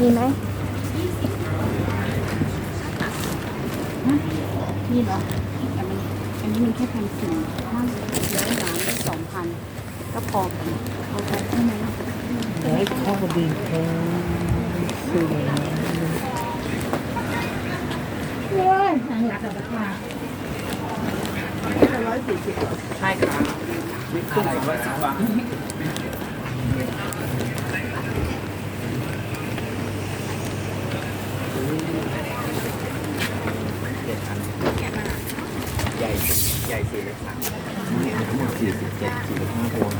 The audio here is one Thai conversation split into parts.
มีไหมนี่เหรอแต่มันอันนี้มันแค่พันสี่ถ้าย้อยหลังได้สองพันก็พอกันเอาไปใช่ไหมได้ข้าวดีเขาซื้อมาเฮ้ยทางหลักกับราคาใช่ครับอะไรร้อยสิบบาทเจ็ดพันใหญ่ ใหญ่สี่เลยครับทั้งหมดสี่สิบเจ็ดสี่สิบห้าพวง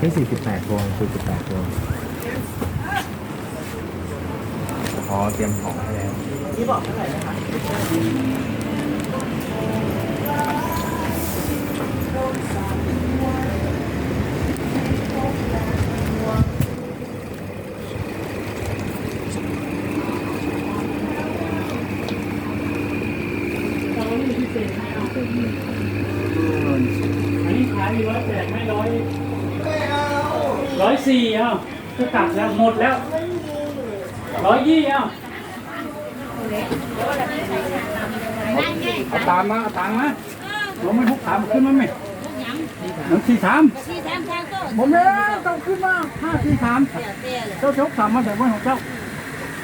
นี่สี่สิบแปดพวงสี่สิบแปดพวงพอเตรียมของให้แล้วอัน นี้ขายอยู่ร้อยแปดไม่ร้อยร้อยสี่เอ้าก็ตัดแล้วหมดแล้วร้อยยี่เอ้าเอาตามมาเอาตังค์มาผมไม่ทุกถามขึ้นมาไหมหนึ่งสี่สามสี่แถมแทนก็ผมเนี่ยต้องขึ้นมาห้าสี่สามเสียเสียเลยเจ้าชกสามมาแต่ว่าของเจ้าเ